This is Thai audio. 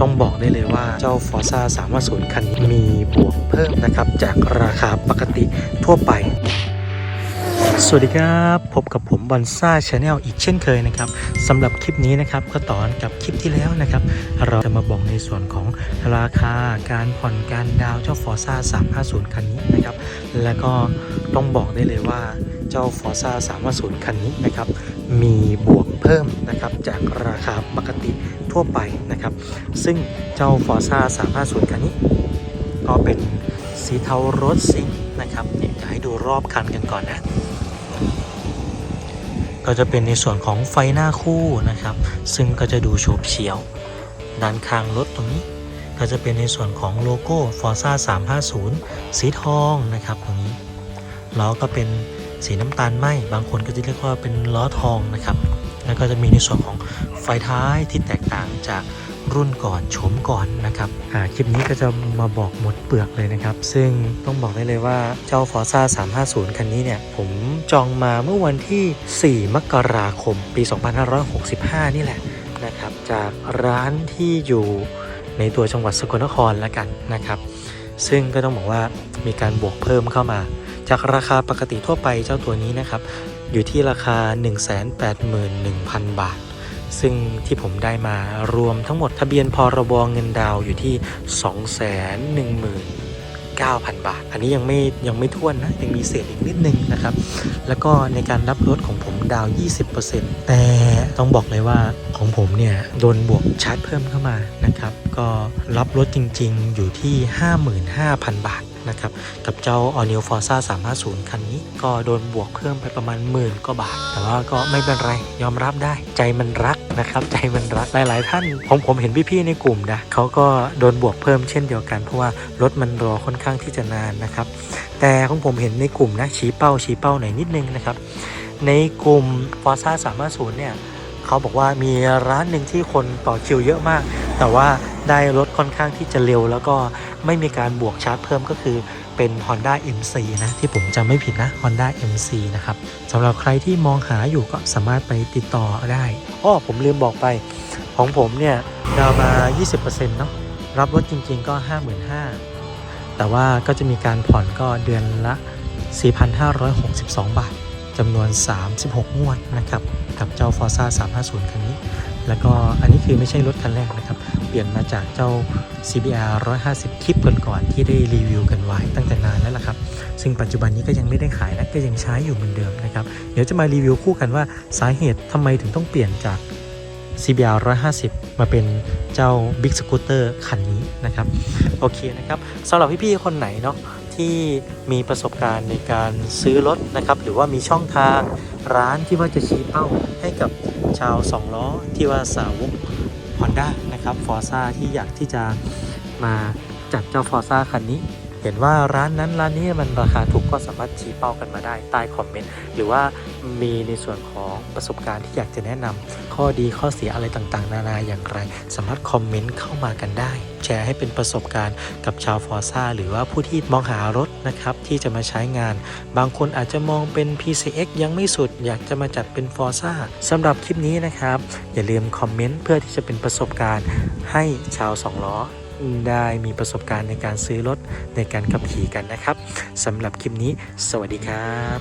ต้องบอกได้เลยว่าเจ้า Forza 350 คันนี้มีบวกเพิ่มนะครับ จากราคาปกติทั่วไป สวัสดีครับ พบกับผมบอนซ่าชาแนลอีกเช่นเคยนะครับสำหรับคลิปนี้นะครับก็ต่อกับคลิปที่แล้วนะครับ เราจะมาบอกในส่วนของราคาการผ่อนการดาวเจ้า Forza 350 คันนี้นะครับ แล้วก็ต้องบอกได้เลยว่าเจ้า Forza 350 คันนี้นะครับ มีบวกเพิ่มนะครับ จากราคาปกติ ทั่วไปนะครับ ซึ่งเจ้า Forza 350 คันนี้ ก็เป็นสีเทารถซิงนะครับเนี่ยจะให้ดูรอบคันกันก่อนนะ ก็จะเป็นในส่วนของไฟหน้าคู่นะครับ ซึ่งก็จะดูโฉบเฉียว ด้านข้างรถตรงนี้ ก็จะเป็นในส่วนของโลโก้ Forza 350 สีทองนะครับตรงนี้ล้อก็เป็นสีน้ำตาลไหมบางคนก็จะเรียกว่าเป็นล้อทองนะครับ แล้วก็จะมีในส่วนของไฟท้ายที่แตกต่างจากรุ่นก่อนโฉมก่อนนะครับคลิปนี้ก็จะมาบอกหมดเปลือกเลยนะครับ ซึ่งต้องบอกได้เลยว่าเจ้า Forza 350 คันนี้เนี่ย ผมจองมาเมื่อวันที่ 4 มกราคม ปี 2565 นี่แหละนะครับ จากร้านที่อยู่ในตัวจังหวัดสกลนครแล้วกันนะครับ ซึ่งก็ต้องบอกว่ามีการบวกเพิ่มเข้ามา จากราคาปกติทั่วไปเจ้าตัวนี้นะครับ อยู่ที่ราคา 181,000 บาท ซึ่งที่ผมได้มารวมทั้งหมดทะเบียนพรบเงินดาวอยู่ที่ 219,000 บาท อันนี้ยังไม่ยังไม่ท้วนนะ ยังมีเศษอีกนิดนึงนะครับ แล้วก็ในการรับรถของผมดาวน์20%แต่ต้องบอกเลยว่าของผมเนี่ย โดนบวกชาร์จเพิ่มเข้ามานะครับ ก็รับรถจริงๆอยู่ที่ 55,000 บาท นะครับ กับเจ้า All New Forza 350 คันนี้ ก็โดนบวกเพิ่มไปประมาณหมื่นกว่าบาท แต่ว่าก็ไม่เป็นไรยอมรับได้ ใจมันรักนะครับ ใจมันรักหลาย ๆ ท่านผมผมเห็นพี่ๆในกลุ่มนะเขาก็โดนบวกเพิ่มเช่นเดียวกัน เพราะว่ารถมันรอค่อนข้างที่จะนานนะครับ แต่ของผมเห็นในกลุ่มนะชี้เป้าชี้เป้าหน่อยนิดนึงนะครับในกลุ่ม Forza 350 เนี่ยเขาบอกว่ามีร้านหนึ่งที่คนต่อคิวเยอะมาก แต่ว่าได้รถค่อนข้างที่จะเร็วแล้วก็ ไม่มีการบวกชาร์จเพิ่มก็คือเป็น Honda MC นะที่ผมจำไม่ผิดนะ Honda MC นะครับสำหรับใครที่มองหาอยู่ก็สามารถไปติดต่อได้อ้อผมลืมบอกไป ของผมเนี่ยดาวมา 20%เนาะรับรถจริงๆก็ 55,000แต่ว่าก็จะมีการผ่อนก็เดือนละ 4,562 บาทจำนวน 36 งวดนะครับ กับเจ้า Forza 350 คันนี้ แล้วก็อันนี้คือไม่ใช่รถคันแรกนะครับ เปลี่ยนมาจากเจ้า CBR 150 คลิปก่อนๆที่ได้รีวิวกันไว้ตั้งแต่นานแล้วล่ะครับ ซึ่งปัจจุบันนี้ก็ยังไม่ได้ขายนะก็ยังใช้อยู่เหมือนเดิมนะครับ เดี๋ยวจะมารีวิวคู่กันว่าสาเหตุทำไมถึงต้องเปลี่ยนจาก CBR 150 มาเป็นเจ้า Big Scooter คันนี้นะครับ โอเคนะครับสำหรับพี่ๆคนไหนเนาะ ที่มีประสบการณ์ในการซื้อรถนะครับ หรือว่ามีช่องทางร้านที่ว่าจะชี้เป้าให้กับชาวสองล้อที่ว่าสาวก Honda นะครับฟอร์ซ่าที่อยากที่จะมาจัดเจ้าฟอร์ซ่าคันนี้ เห็นว่าร้านนั้นร้านนี้มันราคาถูกก็สามารถชี้เป้ากันมาได้ใต้คอมเมนต์หรือว่ามีในส่วนของประสบการณ์ที่อยากจะแนะนำข้อดีข้อเสียอะไรต่างๆ นานาอย่างไร สามารถคอมเมนต์เข้ามากันได้ แชร์ให้เป็นประสบการณ์กับชาวฟอร์ซ่าหรือว่าผู้ที่มองหารถนะครับที่จะมาใช้งาน บางคนอาจจะมองเป็น PCX ยังไม่สุด อยากจะมาจัดเป็น Forza สำหรับคลิปนี้นะครับ อย่าลืมคอมเมนต์เพื่อที่จะเป็นประสบการณ์ให้ชาวสองล้อ ได้มีประสบการณ์ในการซื้อรถในการขับขี่กันนะครับสำหรับคลิปนี้ สวัสดีครับ